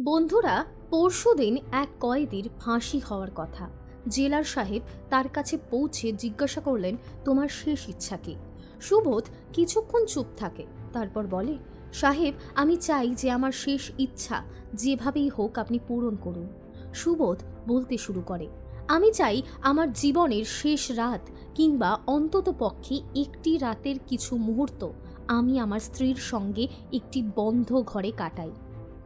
বন্ধুরা পরশুদিন এক কয়েদির ফাঁসি হওয়ার কথা। জেলার সাহেব তার কাছে পৌঁছে জিজ্ঞাসা করলেন, তোমার শেষ ইচ্ছা কি? সুবোধ কিছুক্ষণ চুপ থাকে, তারপর বলে, সাহেব, আমি চাই যে আমার শেষ ইচ্ছা যেভাবেই হোক আপনি পূরণ করুন। সুবোধ বলতে শুরু করে, আমি চাই আমার জীবনের শেষ রাত কিংবা অন্তত পক্ষে একটি রাতের কিছু মুহূর্ত আমি আমার স্ত্রীর সঙ্গে একটি বন্ধ ঘরে কাটাই।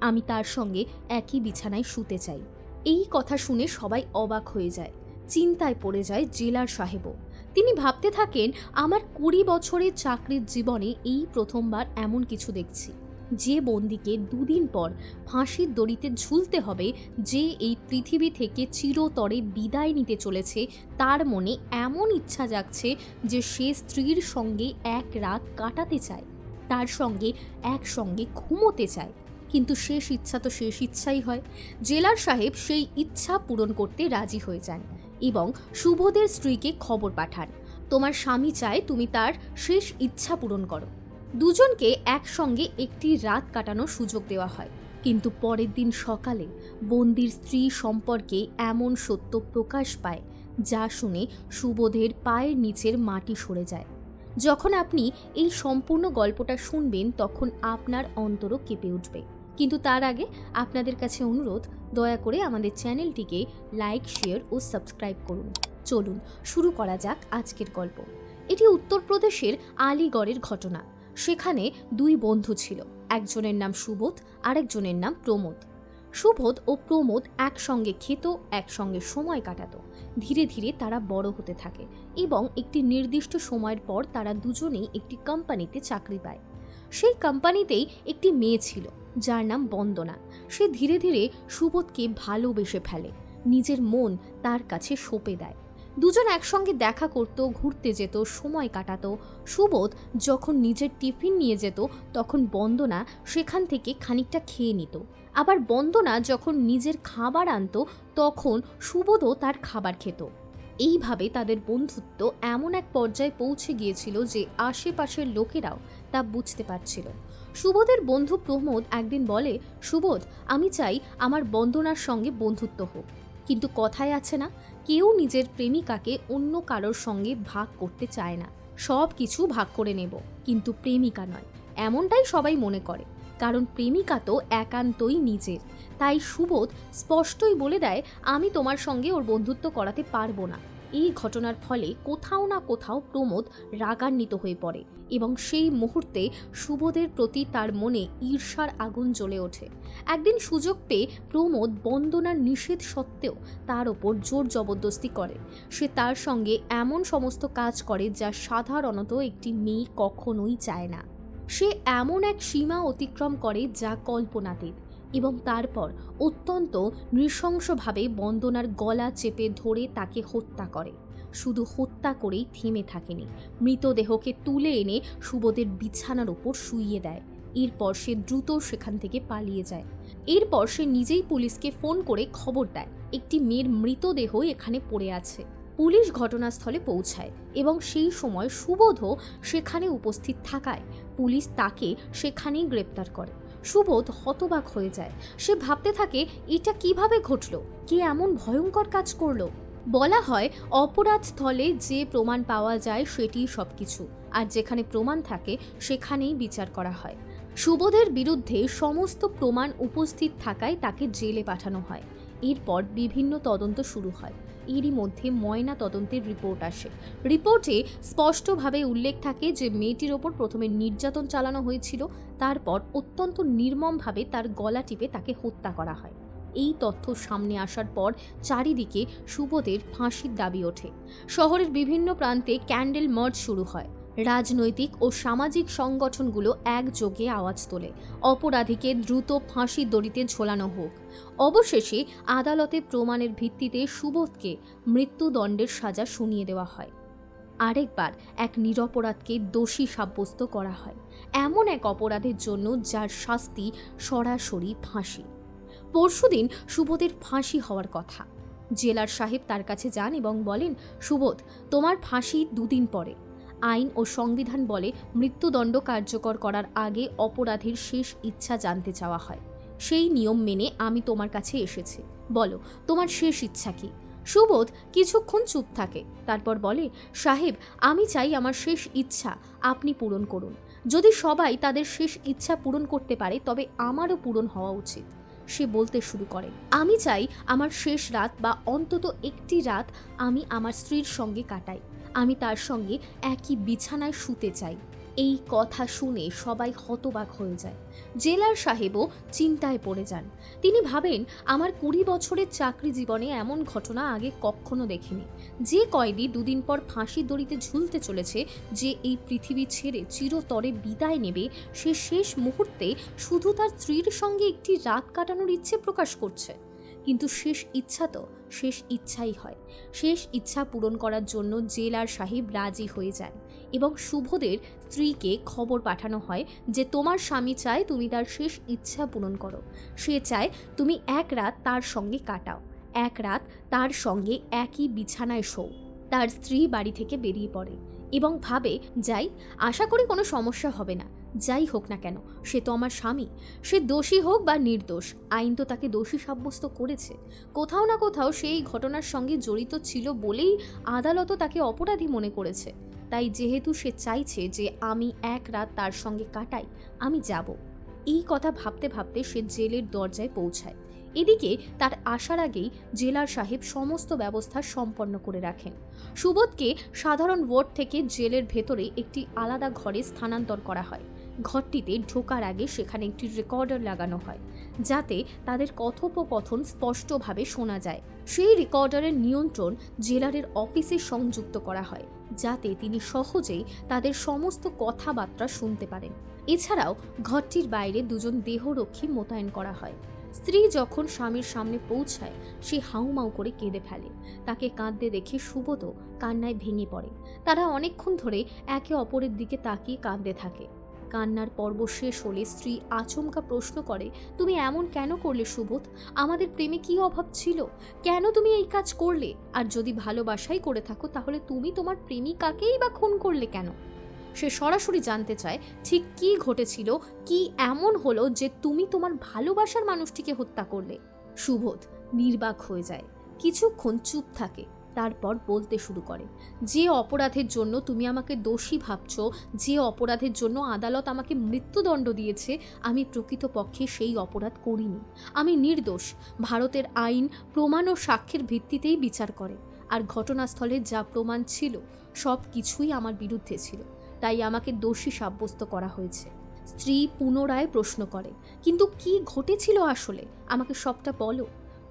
আমি তার সঙ্গে একই বিছানায় শুতে চাই। এই কথা শুনে সবাই অবাক হয়ে যায়। চিন্তায় পড়ে যায় জেলার সাহেবও। তিনি ভাবতে থাকেন, আমার কুড়ি বছরের চাকরির জীবনে এই প্রথমবার এমন কিছু দেখছি। যে বন্দিকে দুদিন পর ফাঁসির দড়িতে ঝুলতে হবে, যে এই পৃথিবী থেকে চিরতরে বিদায় নিতে চলেছে, তার মনে এমন ইচ্ছা জাগছে যে সে স্ত্রীর সঙ্গে এক রাত কাটাতে চায়, তার সঙ্গে একসঙ্গে ঘুমোতে চায়। কিন্তু শেষ ইচ্ছা তো শেষ ইচ্ছাই হয়। জেলার সাহেব সেই ইচ্ছা পূরণ করতে রাজি হয়ে যান এবং সুবোধের স্ত্রীকে খবর পাঠান। তোমার স্বামী চায় তুমি তার শেষ ইচ্ছা পূরণ করো। দুজনকে একসঙ্গে একটি রাত কাটানোর সুযোগ দেওয়া হয়। কিন্তু পরের দিন সকালে বন্দির স্ত্রী সম্পর্কে এমন সত্য প্রকাশ পায়, যা শুনে সুবোধের পায়ের নিচের মাটি সরে যায়। যখন আপনি এই সম্পূর্ণ গল্পটা শুনবেন, তখন আপনার অন্তরও কেঁপে উঠবে। কিন্তু তার আগে আপনাদের কাছে অনুরোধ, দয়া করে আমাদের চ্যানেলটিকে লাইক, শেয়ার ও সাবস্ক্রাইব করুন। চলুন, শুরু করা যাক আজকের গল্প। এটি উত্তরপ্রদেশের আলিগড়ের ঘটনা। সেখানে দুই বন্ধু ছিল, একজনের নাম সুবোধ, আরেকজনের নাম প্রমোদ। সুবোধ ও প্রমোদ একসঙ্গে খেত, একসঙ্গে সময় কাটাতো। ধীরে ধীরে তারা বড় হতে থাকে এবং একটি নির্দিষ্ট সময়ের পর তারা দুজনেই একটি কোম্পানিতে চাকরি পায়। সেই কোম্পানিতেই একটি মেয়ে ছিল, যার নাম বন্দনা। সে ধীরে ধীরে সুবোধকে ভালোবেসে ফেলে, নিজের মন তার কাছে সঁপে দেয়। দুজন একসঙ্গে দেখা করত, ঘুরতে যেত, সময় কাটাতো। সুবোধ যখন নিজের টিফিন নিয়ে যেত, তখন বন্দনা সেখান থেকে খানিকটা খেয়ে নিত। আবার বন্দনা যখন নিজের খাবার আনতো, তখন সুবোধও তার খাবার খেত। এইভাবে তাদের বন্ধুত্ব এমন এক পর্যায়ে পৌঁছে গিয়েছিল যে, আশেপাশের লোকেরাও তা বুঝতে পারছিল। সুবোধের বন্ধু প্রমোদ একদিন বলে, সুবোধ, আমি চাই আমার বন্দনার সঙ্গে বন্ধুত্ব হোক। কিন্তু কথায় আছে না, কেউ নিজের প্রেমিকাকে অন্য কারোর সঙ্গে ভাগ করতে চায় না। সব কিছু ভাগ করে নেব, কিন্তু প্রেমিকা নয়। এমনটাই সবাই মনে করে। কারণ প্রেমিকা তো একান্তই নিজের। তাই সুবোধ স্পষ্টই বলে দেয়, আমি তোমার সঙ্গে ওর বন্ধুত্ব করাতে পারব না। এই ঘটনার ফলে কোথাও না কোথাও প্রমোদ রাগান্বিত হয়ে পড়ে এবং সেই মুহূর্তে সুবোধের প্রতি তার মনে ঈর্ষার আগুন জ্বলে ওঠে। একদিন সুযোগ পেয়ে প্রমোদ বন্দনার নিষেধ সত্ত্বেও তার ওপর জোর জবরদস্তি করে। সে তার সঙ্গে এমন সমস্ত কাজ করে যা সাধারণত একটি মেয়ে কখনোই চায় না। সে এমন এক সীমা অতিক্রম করে যা কল্পনাতীত। এবং তারপর অত্যন্ত নৃশংসভাবে বন্দনার গলা চেপে ধরে তাকে হত্যা করে। শুধু হত্যা করেই থেমে থাকেনি। মৃতদেহকে তুলে এনে সুবোধের বিছানার ওপর শুইয়ে দেয়। এরপর সে দ্রুত সেখান থেকে পালিয়ে যায়। এরপর সে নিজেই পুলিশকে ফোন করে খবর দেয়। একটি মেয়ের মৃতদেহ এখানে পড়ে আছে। পুলিশ ঘটনাস্থলে পৌঁছায় এবং সেই সময় সুবোধও সেখানে উপস্থিত থাকায় পুলিশ তাকে সেখানেই গ্রেপ্তার করে। সুবোধ হতবাক হয়ে যায়। সে ভাবতে থাকে, এটা কীভাবে ঘটল? কে এমন ভয়ঙ্কর কাজ করল? বলা হয়, অপরাধ স্থলে যে প্রমাণ পাওয়া যায় সেটি সবকিছু, আর যেখানে প্রমাণ থাকে সেখানেই বিচার করা হয়। সুবোধের বিরুদ্ধে সমস্ত প্রমাণ উপস্থিত থাকায় তাকে জেলে পাঠানো হয়। এরপর বিভিন্ন তদন্ত শুরু হয়। এরই মধ্যে ময়না তদন্তের রিপোর্ট আসে। রিপোর্টে স্পষ্টভাবে উল্লেখ থাকে যে, মেয়েটির ওপর প্রথমে নির্যাতন চালানো হয়েছিল, তারপর অত্যন্ত নির্মমভাবে তার গলা টিপে তাকে হত্যা করা হয়। এই তথ্য সামনে আসার পর চারিদিকে সুবোধের ফাঁসির দাবি ওঠে। শহরের বিভিন্ন প্রান্তে ক্যান্ডেল মার্চ শুরু হয়। রাজনৈতিক ও সামাজিক সংগঠনগুলো একযোগে আওয়াজ তোলে। অপরাধীকে দ্রুত ফাঁসির দড়িতে ঝোলানো হোক। অবশেষে আদালতে প্রমাণের ভিত্তিতে সুবোধকে মৃত্যুদণ্ডের সাজা শুনিয়ে দেওয়া হয়। আরেকবার এক নিরপরাধকে দোষী সাব্যস্ত করা হয়। এমন এক অপরাধের জন্য যার শাস্তি সরাসরি ফাঁসি। পরশুদিন সুবোধের ফাঁসি হওয়ার কথা। জেলার সাহেব তার কাছে যান এবং বলেন, সুবোধ, তোমার ফাঁসি দুদিন পরে। আইন ও সংবিধান বলে মৃত্যুদণ্ড কার্যকর করার আগে অপরাধীর শেষ ইচ্ছা জানতে চাওয়া হয়। সেই নিয়ম মেনে আমি তোমার কাছে এসেছি। বলো, তোমার শেষ ইচ্ছা কি? সুবোধ কিছুক্ষণ চুপ থাকে, তারপর বলে, সাহেব, আমি চাই আমার শেষ ইচ্ছা আপনি পূরণ করুন। যদি সবাই তাদের শেষ ইচ্ছা পূরণ করতে পারে, তবে আমারও পূরণ হওয়া উচিত। সে বলতে শুরু করে, আমি চাই আমার শেষ রাত বা অন্তত একটি রাত আমি আমার স্ত্রীর সঙ্গে কাটাই। আমি তার সঙ্গে একই বিছানায় শুতে চাই। এই কথা শুনে সবাই হতবাক হয়ে যায়। জেলার সাহেবও চিন্তায় পড়ে যান। তিনি ভাবেন, আমার কুড়ি বছরের চাকরি জীবনে এমন ঘটনা আগে কখনো দেখিনি। যে কয়েদি দুদিন পর ফাঁসির দড়িতে ঝুলতে চলেছে যে এই পৃথিবী ছেড়ে চিরতরে বিদায় নেবে, সে শেষ মুহূর্তে শুধু তার স্ত্রীর সঙ্গে একটি রাত কাটানোর ইচ্ছে প্রকাশ করছে। কিন্তু শেষ ইচ্ছা তো শেষ ইচ্ছাই হয়। শেষ ইচ্ছা পূরণ করার জন্য জেলার সাহেব রাজি হয়ে যান এবং শুভদের স্ত্রীকে খবর পাঠানো হয় যে, তোমার স্বামী চায় তুমি তার শেষ ইচ্ছা পূরণ করো। সে চায় তুমি এক রাত তার সঙ্গে কাটাও। এক রাত তার সঙ্গে একই বিছানায় শো তার স্ত্রী বাড়ি থেকে বেরিয়ে পড়ে এবং ভাবে, যাই, আশা করি কোনো সমস্যা হবে না। যাই হোক না কেন, সে তো আমার স্বামী। সে দোষী হোক বা নির্দোষ, আইন তো তাকে দোষী সাব্যস্ত করেছে। কোথাও না কোথাও সেই ঘটনার সঙ্গে জড়িত ছিল বলেই আদালতও তাকে অপরাধী মনে করেছে। তাই যেহেতু সে চাইছে যে আমি এক রাত তার সঙ্গে কাটাই, আমি যাব। এই কথা ভাবতে ভাবতে সে জেলের দরজায় পৌঁছায়। এদিকে তার আসার আগেই জেলার সাহেব সমস্ত ব্যবস্থা সম্পন্ন করে রাখেন। সুবোধকে সাধারণ ওয়ার্ড থেকে জেলের ভেতরে একটি আলাদা ঘরে স্থানান্তর করা হয়। ঘরটিতে ঢোকার আগে সেখানে একটি রেকর্ডার লাগানো হয়, যাতে তাদের কথোপকথন স্পষ্টভাবে শোনা যায়। সেই রেকর্ডারের নিয়ন্ত্রণ জেলারের অফিসে সংযুক্ত করা হয়, যাতে তিনি সহজেই তাদের সমস্ত কথাবার্তা শুনতে পারেন। এছাড়াও ঘরটির বাইরে দুজন দেহরক্ষী মোতায়েন করা হয়। স্ত্রী যখন স্বামীর সামনে পৌঁছায়, সে হাউমাউ করে কেঁদে ফেলে। তাকে কাঁদতে দেখে সুবোধও কান্নায় ভেঙে পড়ে। তারা অনেকক্ষণ ধরে একে অপরের দিকে তাকিয়ে কাঁদতে থাকে। কান্নার পর্ব শেষ হলে স্ত্রী আচমকা প্রশ্ন করে, তুমি এমন কেন করলে সুবোধ? আমাদের প্রেমে কি অভাব ছিল? কেন তুমি এই কাজ করলে? আর যদি ভালোবাসাই করে থাকো, তাহলে তুমি তোমার প্রেমিকাকেই বা খুন করলে কেন? সে সরাসরি জানতে চায়, ঠিক কি ঘটেছিল? কি এমন হলো যে তুমি তোমার ভালোবাসার মানুষটিকে হত্যা করলে? সুবোধ নির্বাক হয়ে যায়। কিছুক্ষণ চুপ থাকে। তারপর বলতে শুরু করে, যে অপরাধের জন্য তুমি আমাকে দোষী ভাবছ, যে অপরাধের জন্য আদালত আমাকে মৃত্যুদণ্ড দিয়েছে, আমি প্রকৃতপক্ষে সেই অপরাধ করিনি। আমি নির্দোষ। ভারতের আইন, প্রমাণ ও সাক্ষ্যের ভিত্তিতেই বিচার করে। আর ঘটনাস্থলে যা প্রমাণ ছিল, সব কিছুই আমার বিরুদ্ধে ছিল। তাই আমাকে দোষী সাব্যস্ত করা হয়েছে। স্ত্রী পুনরায় প্রশ্ন করে, কিন্তু কি ঘটেছিল আসলে? আমাকে সবটা বলো।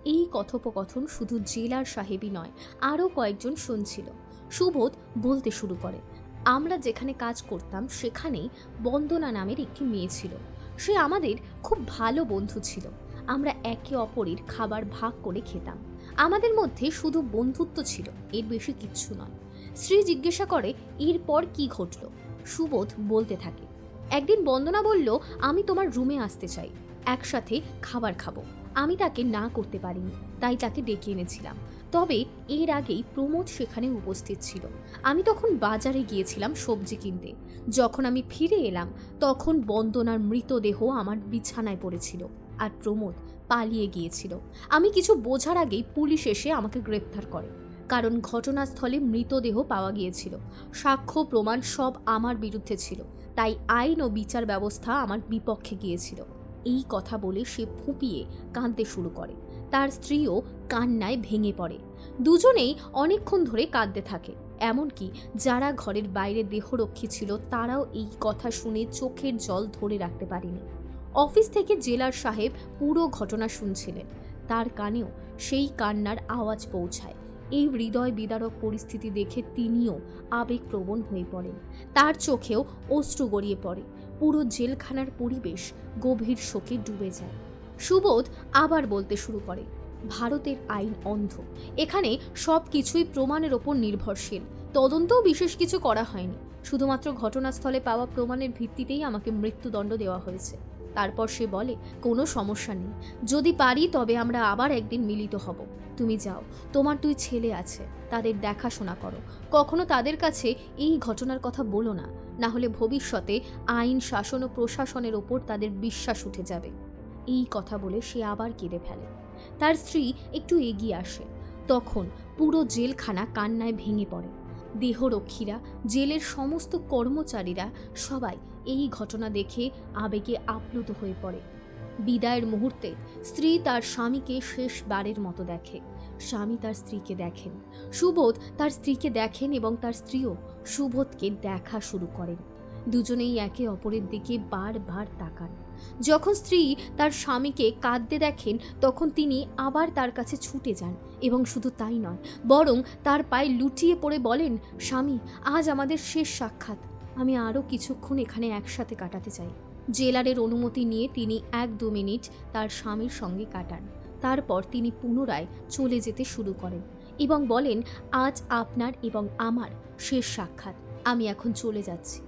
এই কথোপকথন শুধু জেলার সাহেবই নয়, আরও কয়েকজন শুনছিল। সুবোধ বলতে শুরু করে, আমরা যেখানে কাজ করতাম সেখানেই বন্দনা নামের একটি মেয়ে ছিল। সে আমাদের খুব ভালো বন্ধু ছিল। আমরা একে অপরের খাবার ভাগ করে খেতাম। আমাদের মধ্যে শুধু বন্ধুত্ব ছিল, এর বেশি কিচ্ছু নয়। শ্রী জিজ্ঞাসা করে, এরপর কি ঘটল? সুবোধ বলতে থাকে, একদিন বন্দনা বলল, আমি তোমার রুমে আসতে চাই, একসাথে খাবার খাব আমি তাকে না করতে পারিনি, তাই তাকে ডেকে এনেছিলাম। তবে এর আগেই প্রমোদ সেখানে উপস্থিত ছিল। আমি তখন বাজারে গিয়েছিলাম সবজি কিনতে। যখন আমি ফিরে এলাম, তখন বন্দনার মৃতদেহ আমার বিছানায় পড়েছিল আর প্রমোদ পালিয়ে গিয়েছিল। আমি কিছু বোঝার আগেই পুলিশ এসে আমাকে গ্রেপ্তার করে, কারণ ঘটনাস্থলে মৃতদেহ পাওয়া গিয়েছিল। সাক্ষ্য, প্রমাণ সব আমার বিরুদ্ধে ছিল, তাই আইন ও বিচার ব্যবস্থা আমার বিপক্ষে গিয়েছিল। এই কথা বলে সে ফুঁপিয়ে কাঁদতে শুরু করে। তার স্ত্রীও কান্নায় ভেঙে পড়ে। দুজনেই অনেকক্ষণ ধরে কাঁদতে থাকে। এমনকি যারা ঘরের বাইরে দেহরক্ষী ছিল, তারাও এই কথা শুনে চোখের জল ধরে রাখতে পারেনি। অফিস থেকে জেলার সাহেব পুরো ঘটনা শুনছিলেন। তার কানেও সেই কান্নার আওয়াজ পৌঁছায়। এই হৃদয় বিদারক পরিস্থিতি দেখে তিনিও আবেগপ্রবণ হয়ে পড়েন। তার চোখেও অশ্রু গড়িয়ে পড়ে। পুরো জেলখানার পরিবেশ গভীর শোকে ডুবে যায়। সুবোধ আবার বলতে শুরু করে, ভারতের আইন অন্ধ। এখানে সব কিছুই প্রমাণের ওপর নির্ভরশীল। তদন্তও বিশেষ কিছু করা হয়নি। শুধুমাত্র ঘটনাস্থলে পাওয়া প্রমাণের ভিত্তিতেই আমাকে মৃত্যুদণ্ড দেওয়া হয়েছে। তারপর সে বলে, কোনো সমস্যা নেই। যদি পারি তবে আমরা আবার একদিন মিলিত হব। তুমি যাও, তোমার দুই ছেলে আছে, তাদের দেখাশোনা করো। কখনো তাদের কাছে এই ঘটনার কথা বলো না। না হলে ভবিষ্যতে আইন, শাসন ও প্রশাসনের ওপর তাদের বিশ্বাস উঠে যাবে। এই কথা বলে সে আবার কেঁদে ফেলে। তার স্ত্রী একটু এগিয়ে আসে। তখন পুরো জেলখানা কান্নায় ভেঙে পড়ে। দেহরক্ষীরা, জেলের সমস্ত কর্মচারীরা সবাই এই ঘটনা দেখে আবেগে আপ্লুত হয়ে পড়ে। বিদায়ের মুহূর্তে স্ত্রী তার স্বামীকে শেষবারের মতো দেখে। স্বামী তার স্ত্রীকে দেখেন। সুবোধ তার স্ত্রীকে দেখেন এবং তার স্ত্রীও সুবোধকে দেখা শুরু করেন। দুজনেই একে অপরের দিকে বারবার তাকান। যখন স্ত্রী তার স্বামীকে কাঁদতে দেখেন, তখন তিনি আবার তার কাছে ছুটে যান এবং শুধু তাই নয়, বরং তার পায়ে লুটিয়ে পড়ে বলেন, স্বামী, আজ আমাদের শেষ সাক্ষাৎ। আমি আরও কিছুক্ষণ এখানে একসাথে কাটাতে চাই। জেলারের অনুমতি নিয়ে তিনি এক দু মিনিট তার স্বামীর সঙ্গে কাটান। তারপর তিনি পুনরায় চলে যেতে শুরু করেন এবং বলেন, আজ আপনার এবং আমার শেষ সাক্ষাৎ। আমি এখন চলে যাচ্ছি।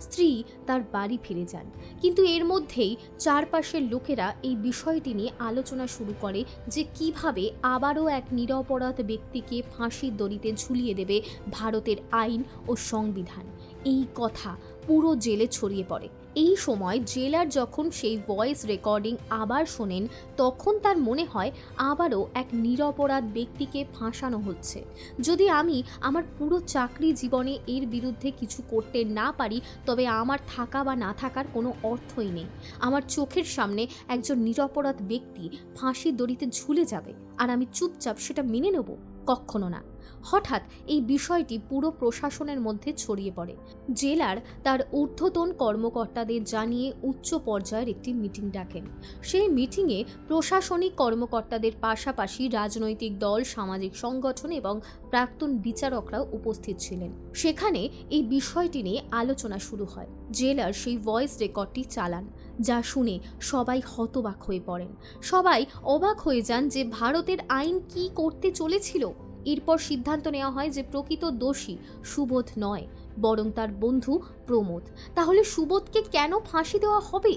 স্ত্রী তার বাড়ি ফিরে যান। কিন্তু এর মধ্যেই চারপাশের লোকেরা এই বিষয়টি নিয়ে আলোচনা শুরু করে যে কীভাবে আবারও এক নিরপরাধ ব্যক্তিকে ফাঁসির দড়িতে ঝুলিয়ে দেবে ভারতের আইন ও সংবিধান। এই কথা পুরো জেলে ছড়িয়ে পড়ে। এই সময় জেলার যখন সেই ভয়েস রেকর্ডিং আবার শোনেন, তখন তার মনে হয় আবারও এক নিরপরাধ ব্যক্তিকে ফাঁসানো হচ্ছে। যদি আমি আমার পুরো চাকরি জীবনে এর বিরুদ্ধে কিছু করতে না পারি, তবে আমার থাকা বা না থাকার কোনো অর্থই নেই। আমার চোখের সামনে একজন নিরপরাধ ব্যক্তি ফাঁসির দড়িতে ঝুলে যাবে, আর আমি চুপচাপ সেটা মেনে নেব? কখনো না। হঠাৎ এই বিষয়টি পুরো প্রশাসনের মধ্যে ছড়িয়ে পড়ে। জেলার তার ঊর্ধ্বতন কর্মকর্তাদের জানিয়ে উচ্চ পর্যায়ের একটি মিটিং ডাকেন। সেই মিটিংয়ে প্রশাসনিক কর্মকর্তাদের পাশাপাশি রাজনৈতিক দল, সামাজিক সংগঠন এবং প্রাক্তন বিচারকরাও উপস্থিত ছিলেন। সেখানে এই বিষয়টি নিয়ে আলোচনা শুরু হয়। জেলার সেই ভয়েস রেকর্ডটি চালান, যা শুনে সবাই হতবাক হয়ে পড়েন। সবাই অবাক হয়ে যান যে ভারতের আইন কি করতে চলেছিল? এরপর সিদ্ধান্ত নেওয়া হয় যে প্রকৃত দোষী সুবোধ নয়, বরং তার বন্ধু প্রমোদ। তাহলে সুবোধকে কেন ফাঁসি দেওয়া হবে?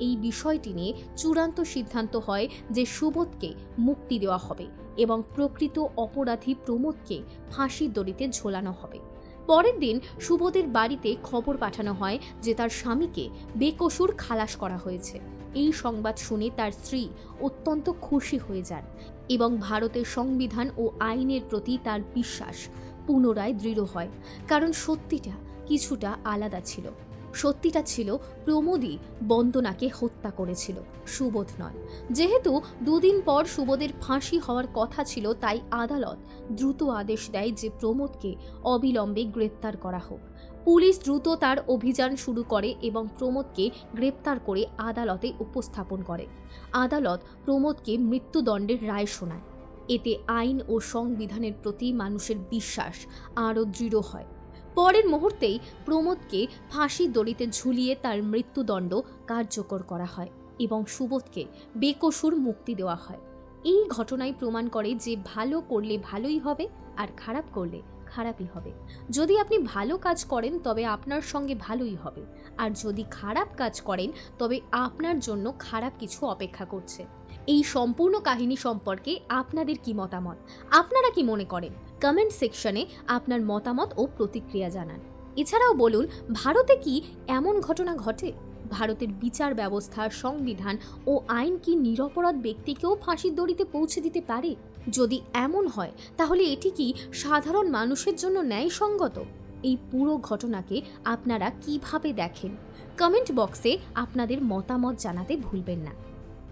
এই বিষয়টি নিয়ে চূড়ান্ত সিদ্ধান্ত হয় যে সুবোধকে মুক্তি দেওয়া হবে এবং প্রকৃত অপরাধী প্রমোদকে ফাঁসির দড়িতে ঝোলানো হবে। পরের দিন সুবোধের বাড়িতে খবর পাঠানো হয় যে তার স্বামীকে বেকসুর খালাস করা হয়েছে। এই সংবাদ শুনে তার স্ত্রী অত্যন্ত খুশি হয়ে যান এবং ভারতের সংবিধান ও আইনের প্রতি তার বিশ্বাস পুনরায় দৃঢ় হয়। কারণ সত্যিটা কিছুটা আলাদা ছিল। সত্যিটা ছিল প্রমোদই বন্দনাকে হত্যা করেছিল, সুবোধ নয়। যেহেতু দুদিন পর সুবোধের ফাঁসি হওয়ার কথা ছিল, তাই আদালত দ্রুত আদেশ দেয় যে প্রমোদকে অবিলম্বে গ্রেপ্তার করা হোক। পুলিশ দ্রুত তার অভিযান শুরু করে এবং প্রমোদকে গ্রেপ্তার করে আদালতে উপস্থাপন করে। আদালত প্রমোদকে মৃত্যুদণ্ডের রায় শোনায়। এতে আইন ও সংবিধানের প্রতি মানুষের বিশ্বাস আরও দৃঢ় হয়। পরের মুহূর্তেই প্রমোদকে ফাঁসির দড়িতে ঝুলিয়ে তার মৃত্যুদণ্ড কার্যকর করা হয় এবং সুবোধকে বেকসুর মুক্তি দেওয়া হয়। এই ঘটনায় প্রমাণ করে যে ভালো করলে ভালোই হবে আর খারাপ করলে খারাপই হবে। যদি আপনি ভালো কাজ করেন, তবে আপনার সঙ্গে ভালোই হবে। আর যদি খারাপ কাজ করেন, তবে আপনার জন্য খারাপ কিছু অপেক্ষা করছে। এই সম্পূর্ণ কাহিনী সম্পর্কে আপনাদের কি মতামত? আপনারা কি মনে করেন? কমেন্ট সেকশনে আপনার মতামত ও প্রতিক্রিয়া জানান। এছাড়াও বলুন, ভারতে কি এমন ঘটনা ঘটে? ভারতের বিচার ব্যবস্থা, সংবিধান ও আইন কি নিরপরাধ ব্যক্তিকেও ফাঁসির দড়িতে পৌঁছে দিতে পারে? যদি এমন হয়, তাহলে এটি কি সাধারণ মানুষের জন্য ন্যায়সঙ্গত? এই পুরো ঘটনাকে আপনারা কীভাবে দেখেন? কমেন্ট বক্সে আপনাদের মতামত জানাতে ভুলবেন না।